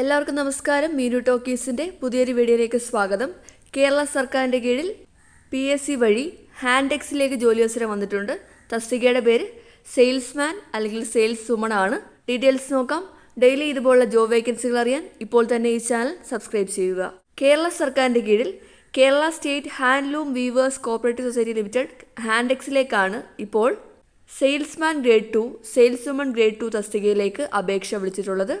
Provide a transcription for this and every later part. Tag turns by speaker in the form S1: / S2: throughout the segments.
S1: എല്ലാവർക്കും നമസ്കാരം. മീനു ടോക്കീസിന്റെ പുതിയൊരു വീഡിയോയിലേക്ക് സ്വാഗതം. കേരള സർക്കാരിന്റെ കീഴിൽ പി എസ് സി വഴി ഹാൻഡെക്സിലേക്ക് ജോലി അവസരം വന്നിട്ടുണ്ട്. തസ്തികയുടെ പേര് സെയിൽസ്മാൻ അല്ലെങ്കിൽ സെയിൽസ് വുമൺ ആണ്. ഡീറ്റെയിൽസ് നോക്കാം. ഡെയിലി ഇതുപോലുള്ള ജോബ് വേക്കൻസികൾ അറിയാൻ ഇപ്പോൾ തന്നെ ഈ ചാനൽ സബ്സ്ക്രൈബ് ചെയ്യുക. കേരള സർക്കാരിന്റെ കീഴിൽ Kerala state handloom weavers cooperative society limited ഹാൻഡെക്സിലേക്കാണ് ഇപ്പോൾ salesman grade two sales woman grade two തസ്തികയിലേക്ക് അപേക്ഷ വിളിച്ചിട്ടുള്ളത്.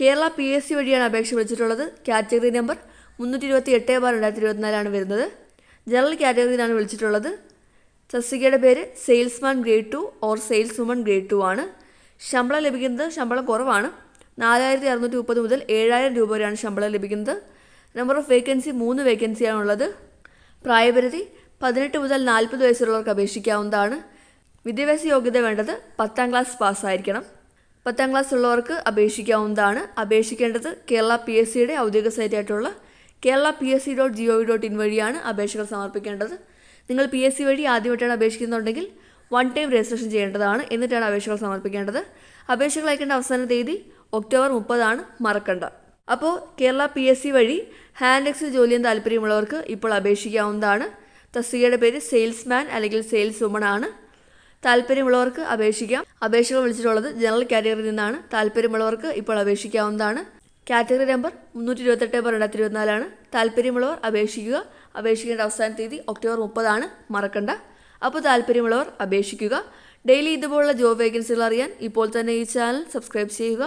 S1: കേരള പി എസ് സി വഴിയാണ് അപേക്ഷ വിളിച്ചിട്ടുള്ളത്. കാറ്റഗറി നമ്പർ മുന്നൂറ്റി ഇരുപത്തി എട്ട് ബാർ രണ്ടായിരത്തി ഇരുപത്തിനാലാണ് വരുന്നത്. ജനറൽ കാറ്റഗറിയിലാണ് വിളിച്ചിട്ടുള്ളത്. തസ്തികയുടെ പേര് salesman grade two or sales woman grade two ആണ്. ശമ്പളം ലഭിക്കുന്നത് ശമ്പളം കുറവാണ്. നാലായിരത്തി അറുന്നൂറ്റി മുപ്പത് മുതൽ ഏഴായിരം രൂപ വരെയാണ് ശമ്പളം ലഭിക്കുന്നത്. നമ്പർ ഓഫ് വേക്കൻസി മൂന്ന് വേക്കൻസിയാണുള്ളത്. പ്രായപരിധി പതിനെട്ട് മുതൽ നാൽപ്പത് വയസ്സുള്ളവർക്ക് അപേക്ഷിക്കാവുന്നതാണ്. വിദ്യാഭ്യാസ യോഗ്യത വേണ്ടത് പത്താം ക്ലാസ് പാസ്സായിരിക്കണം. പത്താം ക്ലാസ് ഉള്ളവർക്ക് അപേക്ഷിക്കാവുന്നതാണ്. അപേക്ഷിക്കേണ്ടത് കേരള പി എസ് സിയുടെ ഔദ്യോഗിക സൈറ്റായിട്ടുള്ള Kerala P S C dot G O V dot in വഴിയാണ് അപേക്ഷകൾ സമർപ്പിക്കേണ്ടത്. നിങ്ങൾ പി എസ് സി വഴി ആദ്യമായിട്ടാണ് അപേക്ഷിക്കുന്നുണ്ടെങ്കിൽ വൺ ടൈം രജിസ്ട്രേഷൻ ചെയ്യേണ്ടതാണ് എന്നിട്ടാണ് അപേക്ഷകൾ സമർപ്പിക്കേണ്ടത്. അപേക്ഷകൾ അയക്കേണ്ട അവസാന തീയതി ഒക്ടോബർ മുപ്പതാണ്. മറക്കണ്ട. അപ്പോൾ കേരള പി എസ് സി വഴി ഹാൻഡെക്സിൽ ജോലി ചെയ്യാൻ താല്പര്യമുള്ളവർക്ക് ഇപ്പോൾ അപേക്ഷിക്കാവുന്നതാണ്. തസ്തികയുടെ പേര് സെയിൽസ്മാൻ അല്ലെങ്കിൽ സെയിൽസ് വുമൺ ആണ്. താല്പര്യമുള്ളവർക്ക് അപേക്ഷിക്കാം. അപേക്ഷകൾ വിളിച്ചിട്ടുള്ളത് ജനറൽ കാറ്റഗറിയിൽ നിന്നാണ്. താല്പര്യമുള്ളവർക്ക് ഇപ്പോൾ അപേക്ഷിക്കാവുന്നതാണ്. കാറ്റഗറി നമ്പർ മുന്നൂറ്റി ഇരുപത്തെട്ട് ബാർ രണ്ടായിരത്തി ഇരുപത്തിനാലാണ് താല്പര്യമുള്ളവർ അപേക്ഷിക്കുക. അപേക്ഷിക്കേണ്ട അവസാന തീയതി ഒക്ടോബർ മുപ്പതാണ്. മറക്കണ്ട. അപ്പോൾ താല്പര്യമുള്ളവർ അപേക്ഷിക്കുക. ഡെയിലി ഇതുപോലുള്ള ജോബ് വേക്കൻസികൾ അറിയാൻ ഇപ്പോൾ തന്നെ ഈ ചാനൽ സബ്സ്ക്രൈബ് ചെയ്യുക.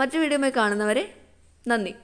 S1: മറ്റു വീഡിയോയുമായി കാണുന്നവരെ നന്ദി.